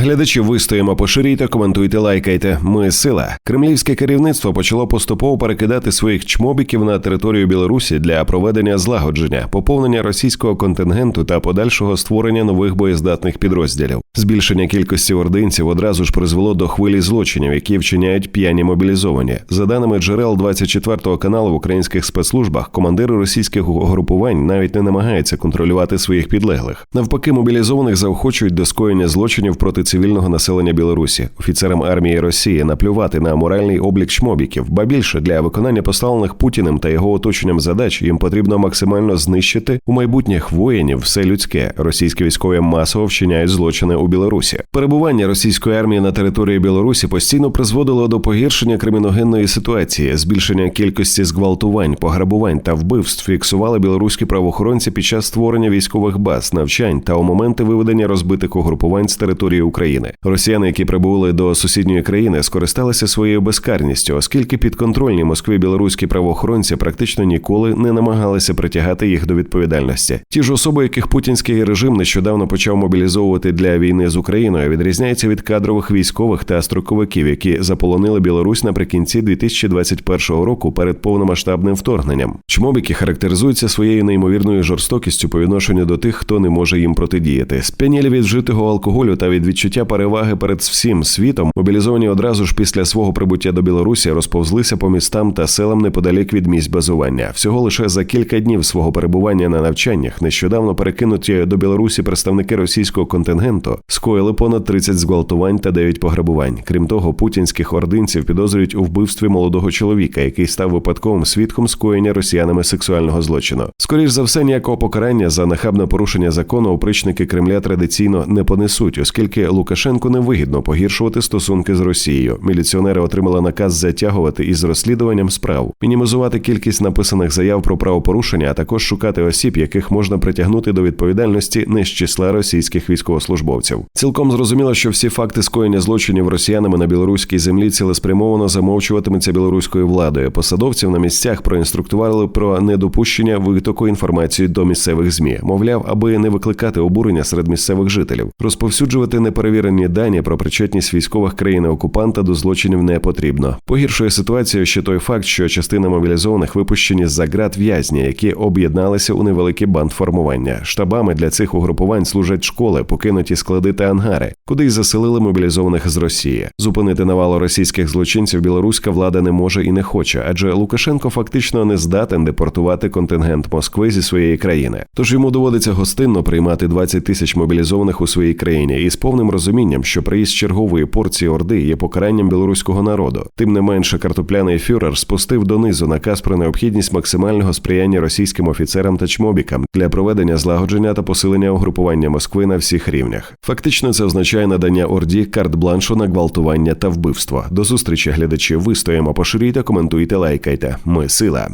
Глядачі вистоїмо, поширюйте, коментуйте, лайкайте. Ми сила. Кремлівське керівництво почало поступово перекидати своїх чмобіків на територію Білорусі для проведення злагодження, поповнення російського контингенту та подальшого створення нових боєздатних підрозділів. Збільшення кількості ординців одразу ж призвело до хвилі злочинів, які вчиняють п'яні мобілізовані. За даними джерел 24 каналу в українських спецслужбах, командири російських угрупувань навіть не намагаються контролювати своїх підлеглих. Навпаки, мобілізованих заохочують до скоєння злочинів проти цивільного населення Білорусі, офіцерам армії Росії наплювати на моральний облік чмобіків, ба більше для виконання поставлених Путіним та його оточенням задач їм потрібно максимально знищити у майбутніх воїнів все людське. Російські військові масово вчиняють злочини у Білорусі. Перебування російської армії на території Білорусі постійно призводило до погіршення криміногенної ситуації, збільшення кількості зґвалтувань, пограбувань та вбивств фіксували білоруські правоохоронці під час створення військових баз, навчань та у моменти виведення розбитих угрупувань з території України. Росіяни, які прибули до сусідньої країни, скористалися своєю безкарністю, оскільки підконтрольні Москві білоруські правоохоронці практично ніколи не намагалися притягати їх до відповідальності. Ті ж особи, яких путінський режим нещодавно почав мобілізовувати для війни з Україною, відрізняються від кадрових військових та строковиків, які заполонили Білорусь наприкінці 2021 року перед повномасштабним вторгненням. Чмобіки характеризуються своєю неймовірною жорстокістю по відношенню до тих, хто не може їм протидіяти. Сп'янілі від вжитого алкоголю та від відчуття переваги перед всім світом, мобілізовані одразу ж після свого прибуття до Білорусі розповзлися по містам та селам неподалік від місць базування. Всього лише за кілька днів свого перебування на навчаннях нещодавно перекинуті до Білорусі представники російського контингенту скоїли понад 30 зґвалтувань та 9 пограбувань. Крім того, путінських ординців підозрюють у вбивстві молодого чоловіка, який став випадковим свідком скоєння росіянами сексуального злочину. Скоріш за все, ніякого покарання за нахабне порушення закону опричники Кремля традиційно не понесуть, оскільки Лукашенку невигідно погіршувати стосунки з Росією. Міліціонери отримали наказ затягувати із розслідуванням справ, мінімізувати кількість написаних заяв про правопорушення, а також шукати осіб, яких можна притягнути до відповідальності не з числа російських військовослужбовців. Цілком зрозуміло, що всі факти скоєння злочинів росіянами на білоруській землі цілеспрямовано замовчуватиметься білоруською владою. Посадовців на місцях проінструктували про недопущення витоку інформації до місцевих змі, мовляв, аби не викликати обурення серед місцевих жителів, розповсюджувати неперевірені дані про причетність військових країни окупанта до злочинів не потрібно. Погіршує ситуацію ще той факт, що частина мобілізованих випущені за ґрат в'язні, які об'єдналися у невеликі бандформування. Штабами для цих угрупувань служать школи, покинуті склади та ангари, куди й заселили мобілізованих з Росії. Зупинити навалу російських злочинців білоруська влада не може і не хоче, адже Лукашенко фактично не здатен депортувати контингент Москви зі своєї країни. Тож йому доводиться гостинно приймати 20 тисяч мобілізованих у своїй країні і з повним розумінням, що приїзд чергової порції орди є покаранням білоруського народу. Тим не менше, картопляний фюрер спустив донизу наказ про необхідність максимального сприяння російським офіцерам та чмобікам для проведення злагодження та посилення угрупування Москви на всіх рівнях. Фактично, це означає надання орді карт-бланшу на гвалтування та вбивство. До зустрічі глядачі. Вистоїмо, поширюйте, коментуйте, лайкайте. Ми сила.